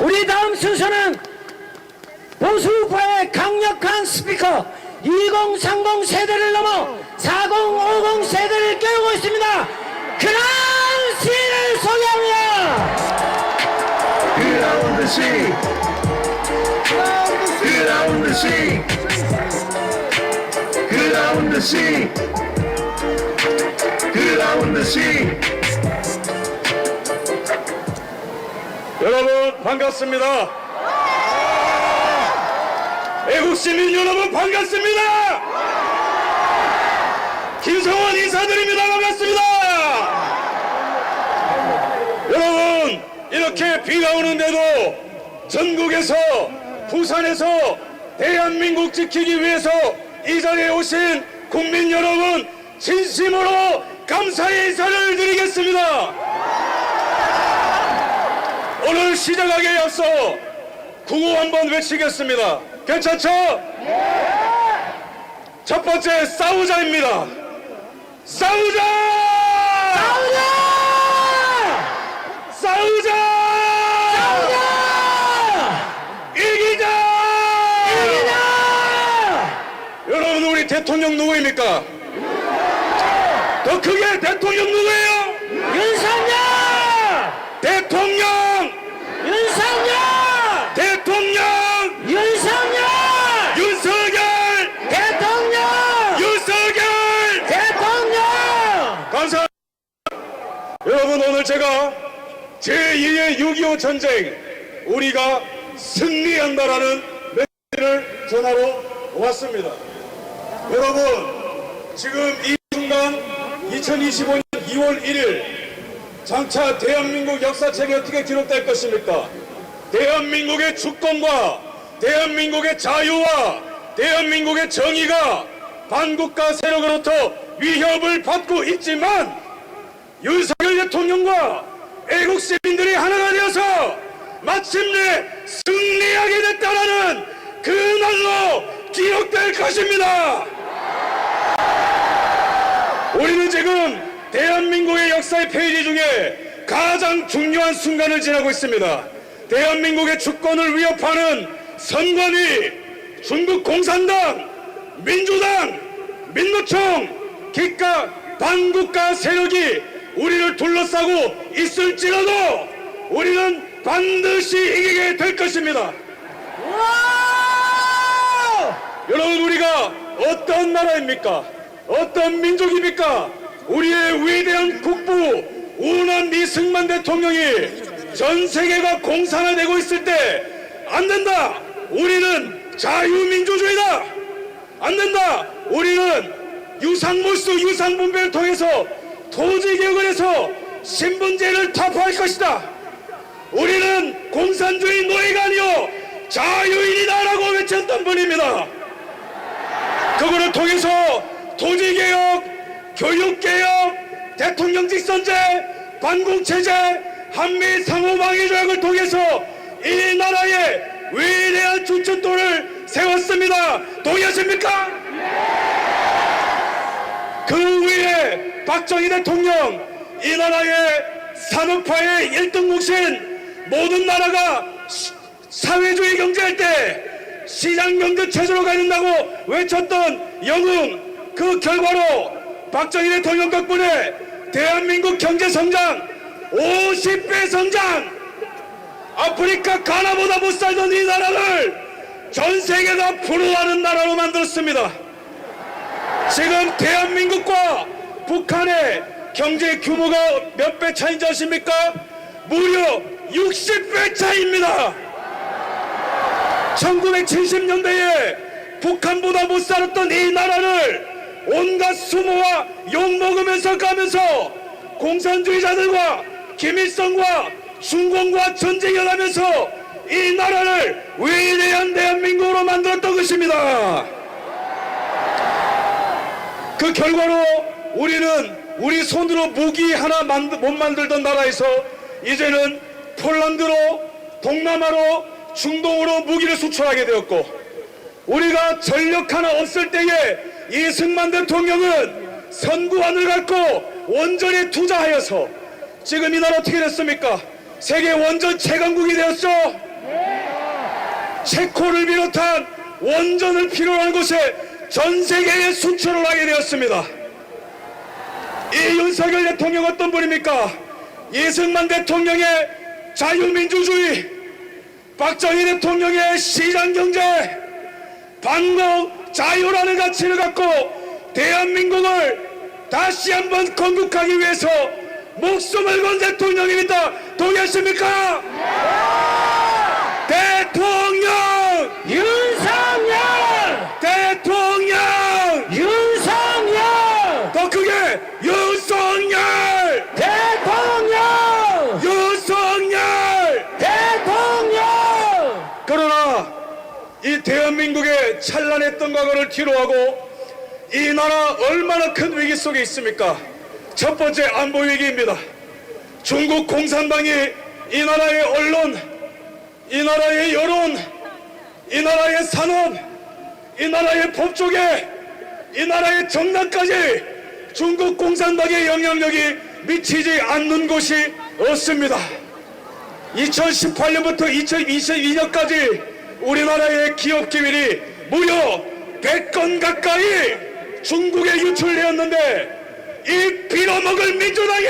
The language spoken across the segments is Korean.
우리 다음 순서는 보수파의 강력한 스피커 2030 세대를 넘어 4050 세대를 깨우고 있습니다. 그런 시인을 소개합니다. Ground the sea. Ground the sea. Ground the sea. Ground the sea. 여러분 반갑습니다. 애국 시민 여러분 반갑습니다. 김성원 인사드립니다. 반갑습니다. 여러분 이렇게 비가 오는데도 전국에서 부산에서 대한민국 지키기 위해서 이 자리에 오신 국민 여러분 진심으로 감사의 인사를 드리겠습니다. 오늘 시작하기에 앞서 구호 한번 외치겠습니다. 괜찮죠? 첫 번째 싸우자입니다. 싸우자! 싸우자! 싸우자! 싸우자! 이기자! 이기자! 여러분 우리 대통령 누구입니까? 더 크게 대통령 누구예요? 윤석열! 대통령! 윤석열! 대통령! 윤석열! 윤석열! 대통령! 윤석열! 대통령! 감사합니다. 여러분 오늘 제가 제2의 6.25 전쟁 우리가 승리한다라는 메시지를 전하러 왔습니다. 여러분 지금 이 순간 2025년 2월 1일 장차 대한민국 역사책에 어떻게 기록될 것입니까? 대한민국의 주권과 대한민국의 자유와 대한민국의 정의가 반국가 세력으로부터 위협을 받고 있지만 윤석열 대통령과 애국 시민들이 하나가 되어서 마침내 승리하게 됐다라는 그 날로 기록될 것입니다. 우리는 지금 대한민국의 역사의 페이지 중에 가장 중요한 순간을 지나고 있습니다. 대한민국의 주권을 위협하는 선관위, 중국 공산당, 민주당, 민노총, 기가 반국가 세력이 우리를 둘러싸고 있을지라도 우리는 반드시 이기게 될 것입니다. 여러분 우리가 어떤 나라입니까? 어떤 민족입니까? 우리의 위대한 국부 우난 이승만 대통령이 전 세계가 공산화되고 있을 때 안 된다. 우리는 자유민주주의다. 안 된다. 우리는 유상몰수 유상분배를 통해서 토지 개혁을 해서 신분제를 타파할 것이다. 우리는 공산주의 노예가 아니요 자유인이다라고 외쳤던 분입니다. 그거를 통해서 토지개혁, 교육개혁, 대통령직 선제, 반공체제, 한미 상호방위 조약을 통해서 이 나라의 위대한 주춧돌을 세웠습니다. 동의하십니까? 그 위에 박정희 대통령 이 나라의 산업화의 1등 공신 모든 나라가 시- 사회주의 경제할 때 시장 경제 체제로 가야 된다고 외쳤던 영웅 그 결과로 박정희 대통령 덕분에 대한민국 경제 성장 50배 성장 아프리카 가나보다 못 살던 이 나라를 전 세계가 부러워하는 나라로 만들었습니다. 지금 대한민국과 북한의 경제 규모가 몇 배 차인지 아십니까? 무려 60배 차이입니다. 1970년대에 북한보다 못 살았던 이 나라를 온갖 수모와 욕먹으면서 가면서 공산주의자들과 김일성과 중공과 전쟁을 하면서 이 나라를 위대한 대한민국으로 만들었던 것입니다. 그 결과로 우리는 우리 손으로 무기 하나 만들- 못 만들던 나라에서 이제는 폴란드로 동남아로 중동으로 무기를 수출하게 되었고 우리가 전력 하나 없을 때에 이승만 대통령은 선구안을 갖고 원전에 투자하여서 지금 이 나라 어떻게 됐습니까? 세계 원전 최강국이 되었죠. 체코를 비롯한 원전을 필요로 하는 곳에 전 세계에 수출을 하게 되었습니다. 이 윤석열 대통령 어떤 분입니까? 이승만 대통령의 자유민주주의, 박정희 대통령의 시장경제, 반공 자유라는 가치를 갖고 대한민국을 다시 한번 건국하기 위해서 목숨을 건 대통령입니다. 동의하십니까? 대통령! 찬란했던 과거를 뒤로하고 이 나라 얼마나 큰 위기 속에 있습니까? 첫 번째 안보 위기입니다. 중국 공산당이 이 나라의 언론, 이 나라의 여론, 이 나라의 산업, 이 나라의 법조계, 이 나라의 정당까지 중국 공산당의 영향력이 미치지 않는 곳이 없습니다. 2018년부터 2022년까지 우리나라의 기업 기밀이 무려 100건 가까이 중국에 유출되었는데 이 빌어먹을 민주당이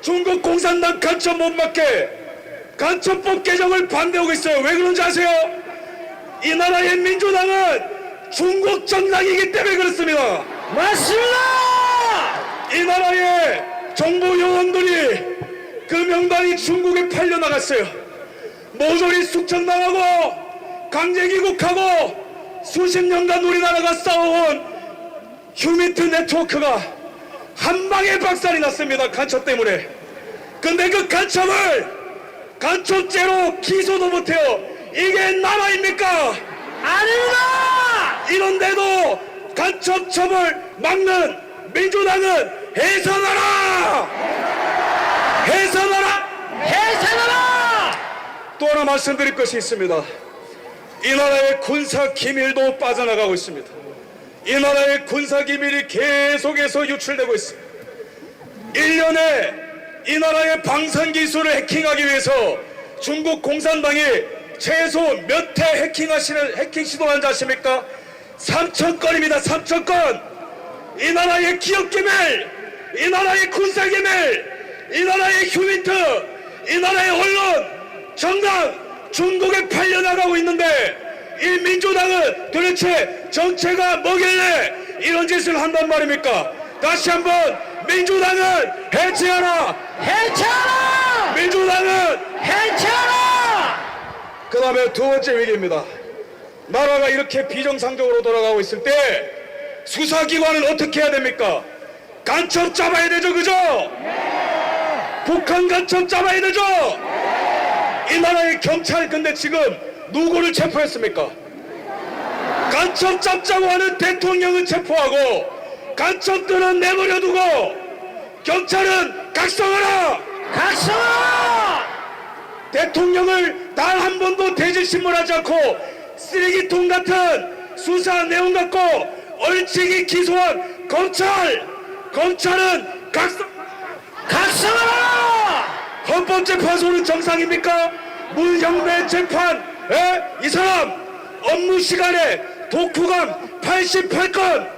중국 공산당 간첩 못 맞게 간첩법 개정을 반대하고 있어요. 왜 그런지 아세요? 이 나라의 민주당은 중국 정당이기 때문에 그렇습니다. 맞습니다! 이 나라의 정부 요원들이 그 명단이 중국에 팔려나갔어요. 모조리 숙청당하고 강제 귀국하고 수십 년간 우리나라가 쌓아온 휴미트 네트워크가 한 방에 박살이 났습니다. 간첩 때문에. 근데 그 간첩을 간첩죄로 기소도 못해요. 이게 나라입니까? 아닙니다! 이런데도 간첩 처벌 막는 민주당은 해산하라! 해산하라! 해산하라! 또 하나 말씀드릴 것이 있습니다. 이 나라의 군사 기밀도 빠져나가고 있습니다. 이 나라의 군사 기밀이 계속해서 유출되고 있습니다. 1년에 이 나라의 방산 기술을 해킹하기 위해서 중국 공산당이 최소 몇 회 해킹하시는 해킹 시도한지 아십니까? 3천 건입니다. 3천 건. 이 나라의 기업 기밀, 이 나라의 군사 기밀, 이 나라의 휴민트, 이 나라의 언론, 정당 중국에 팔려나가고 있는데 이 민주당은 도대체 정체가 뭐길래 이런 짓을 한단 말입니까? 다시 한번 민주당은 해체하라! 해체하라! 민주당은 해체하라! 그 다음에 두 번째 위기입니다. 나라가 이렇게 비정상적으로 돌아가고 있을 때 수사기관은 어떻게 해야 됩니까? 간첩 잡아야 되죠, 그죠? 북한 간첩 잡아야 되죠? 이 나라의 경찰 근데 지금 누구를 체포했습니까? 간첩 잡자고 하는 대통령은 체포하고 간첩들은 내버려두고 경찰은 각성하라! 각성하라! 대통령을 단 한 번도 대질 신문하지 않고 쓰레기통 같은 수사 내용 갖고 얼치기 기소한 검찰 검찰은 각성 각성하라! 헌법재판소는 정상입니까? 무형배 재판 에? 이 사람 업무 시간에 독후감 88건.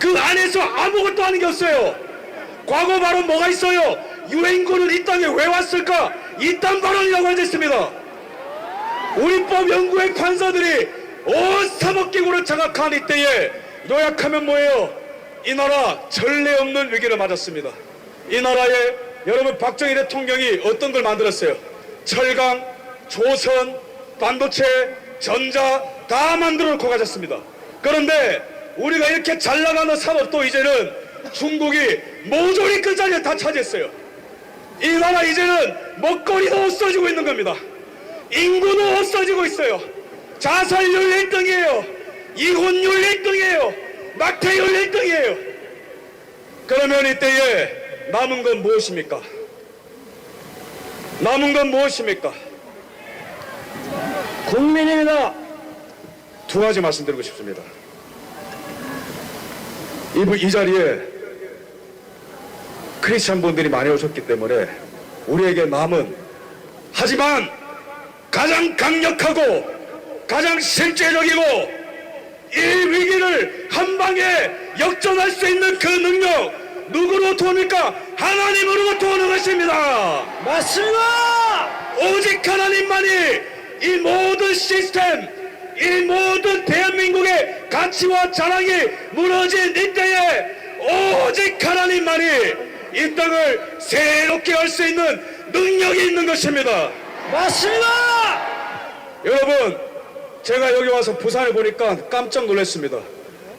그 안에서 아무것도 하는 게 없어요. 과거 발언 뭐가 있어요? 유엔군은 이 땅에 왜 왔을까? 이딴 발언이라고 앉아있습니다. 우리법 연구의 판사들이 온 사법기구를 장악한 이때에 요약하면 뭐예요? 이 나라 전례 없는 위기를 맞았습니다. 이 나라에 여러분 박정희 대통령이 어떤 걸 만들었어요 철강, 조선, 반도체, 전자 다 만들어 놓고 가셨습니다. 그런데 우리가 이렇게 잘 나가는 산업도 이제는 중국이 모조리 그 자리를 다 차지했어요. 이 나라 이제는 먹거리도 없어지고 있는 겁니다. 인구도 없어지고 있어요. 자살률 1등이에요. 이혼율 1등이에요. 낙태율 1등이에요. 그러면 이때에 남은 건 무엇입니까? 남은 건 무엇입니까? 국민입니다. 두 가지 말씀드리고 싶습니다. 이, 부- 이 자리에 크리스찬 분들이 많이 오셨기 때문에 우리에게 남은 하지만 가장 강력하고 가장 실제적이고 이 위기를 한 방에 역전할 수 있는 그 능력 누구로부터 옵니까? 하나님으로부터 오는 것입니다. 맞습니다. 오직 하나님만이 이 모든 시스템, 이 모든 대한민국의 가치와 자랑이 무너진 이 때에 오직 하나님만이 이 땅을 새롭게 할 수 있는 능력이 있는 것입니다. 맞습니다. 여러분, 제가 여기 와서 부산을 보니까 깜짝 놀랐습니다.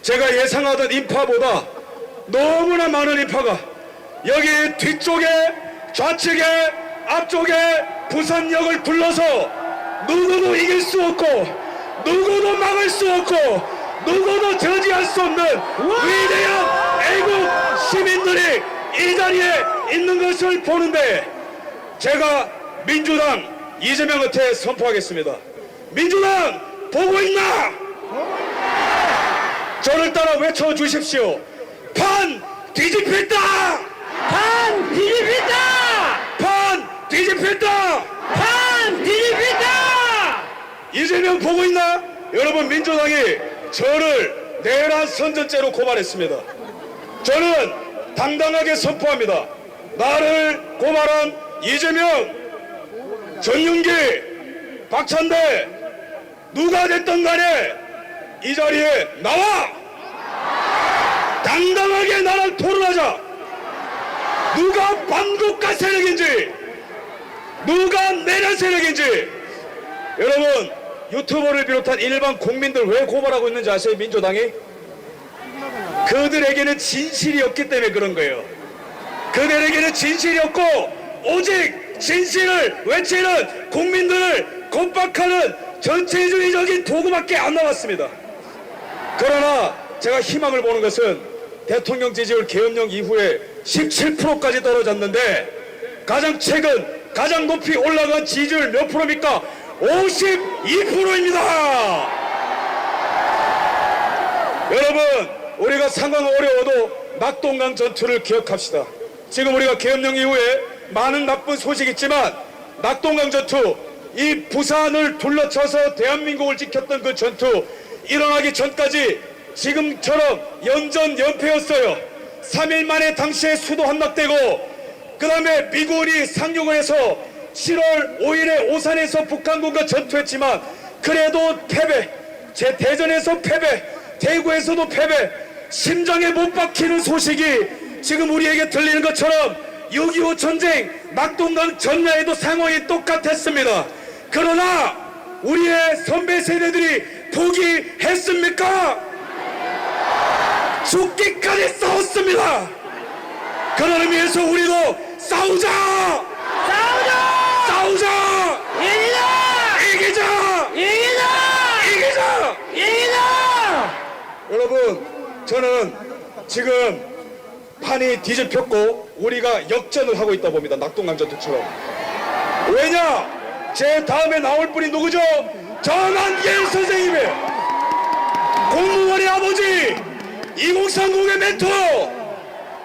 제가 예상하던 인파보다 너무나 많은 인파가 여기 뒤쪽에 좌측에 앞쪽에 부산역을 둘러서 누구도 이길 수 없고 누구도 막을 수 없고 누구도 저지할 수 없는 위대한 애국 시민들이 이 자리에 있는 것을 보는데 제가 민주당 이재명한테 선포하겠습니다. 민주당 보고 있나? 저를 따라 외쳐 주십시오. 판 뒤집혔다! 판 뒤집힌다. 판 뒤집혔다! 판 뒤집힌다. 이재명 보고 있나? 여러분 민주당이 저를 내란 선전죄로 고발했습니다. 저는 당당하게 선포합니다. 나를 고발한 이재명, 전윤기, 박찬대 누가 됐든 간에 이 자리에 나와! 당당하게 나랑 토론하자! 누가 반국가 세력인지 누가 내란 세력인지 여러분 유튜버를 비롯한 일반 국민들 왜 고발하고 있는지 아세요 민주당이? 그들에게는 진실이 없기 때문에 그런 거예요 그들에게는 진실이 없고 오직 진실을 외치는 국민들을 겁박하는 전체주의적인 도구밖에 안 남았습니다 그러나 제가 희망을 보는 것은 대통령 지지율 계엄령 이후에 17%까지 떨어졌는데 가장 최근 가장 높이 올라간 지지율 몇 프로입니까? 52%입니다. 여러분 우리가 상황 어려워도 낙동강 전투를 기억합시다. 지금 우리가 계엄령 이후에 많은 나쁜 소식이 있지만 낙동강 전투 이 부산을 둘러쳐서 대한민국을 지켰던 그 전투 일어나기 전까지 지금처럼 연전 연패였어요. 3일 만에 당시에 수도 함락되고 그 다음에 미군이 상륙을 해서 7월 5일에 오산에서 북한군과 전투했지만 그래도 패배 제 대전에서 패배 대구에서도 패배 심장에 못 박히는 소식이 지금 우리에게 들리는 것처럼 6.25 전쟁 낙동강 전야에도 상황이 똑같았습니다 그러나 우리의 선배 세대들이 포기했습니까? 죽기까지 싸웠습니다 그런 의미에서 우리도 싸우자! 싸우자. 싸우자! 이기자. 이기자! 이기자. 이기자! 이기자. 여러분, 저는 지금 판이 뒤집혔고 우리가 역전을 하고 있다 봅니다. 낙동강 전투처럼. 왜냐? 제 다음에 나올 분이 누구죠? 전한길 선생님의 공무원의 아버지 2030의 멘토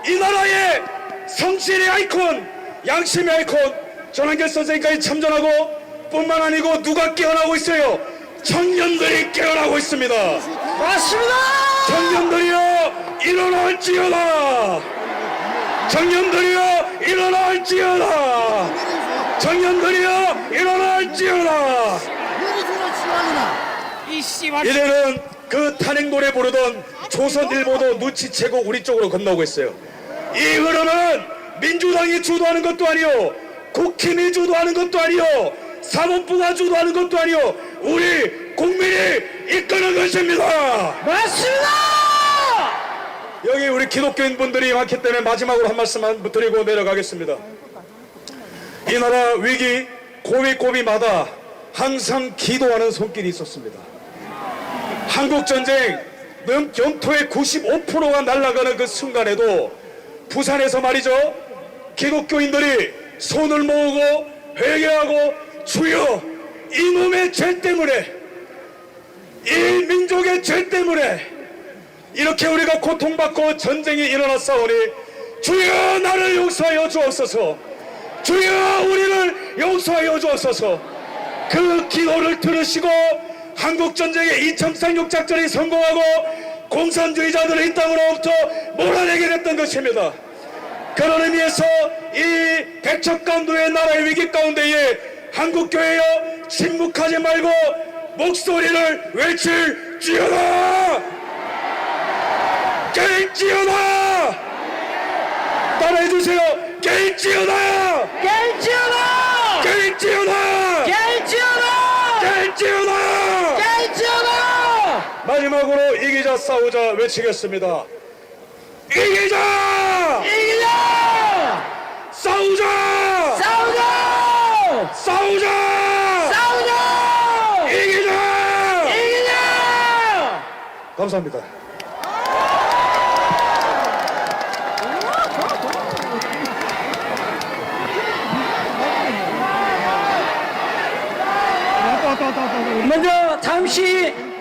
이 나라의 성실의 아이콘 양심의 아이콘 전한길 선생님까지 참전하고 뿐만 아니고 누가 깨어나고 있어요? 청년들이 깨어나고 있습니다. 맞습니다. 청년들이여 일어날지어다! 청년들이여 일어날지어다! 청년들이여 일어날지어다 이. 이제는 그 탄핵 노래 부르던 조선일보도 눈치채고 우리 쪽으로 건너오고 있어요 이 흐름은 민주당이 주도하는 것도 아니요 국힘이 주도하는 것도 아니요 사법부가 주도하는 것도 아니요 우리 국민이 이끄는 것입니다 맞습니다. 여기 우리 기독교인 분들이 많기 때문에 마지막으로 한 말씀만 드리고 내려가겠습니다. 이 나라 위기 고비고비마다 항상 기도하는 손길이 있었습니다. 한국 전쟁 는 영토의 95%가 날아가는 그 순간에도 부산에서 말이죠. 기독교인들이 손을 모으고 회개하고 주여 이놈의 죄 때문에 이 민족의 죄 때문에 이렇게 우리가 고통받고 전쟁이 일어났사오니 주여 나를 용서하여 주옵소서. 주여 우리를 용서하여 주옵소서. 그 기도를 들으시고 한국전쟁의 이청상륙 작전이 성공하고 공산주의자들을 이 땅으로부터 몰아내게 됐던 것입니다 그런 의미에서 이 백척간도의 나라의 위기 가운데에 한국교회여 침묵하지 말고 목소리를 외칠 지어다 깰지어다 따라해주세요 깰지어다 깰지어라! 깰지어다 깰지어라! 깰지어다 깰지어라! 마지막으로 이기자 싸우자 외치겠습니다 이기자 이기자! 싸우자 싸우자! 싸우자 싸우자! 이기자 이기자! 감사합니다 먼저 잠시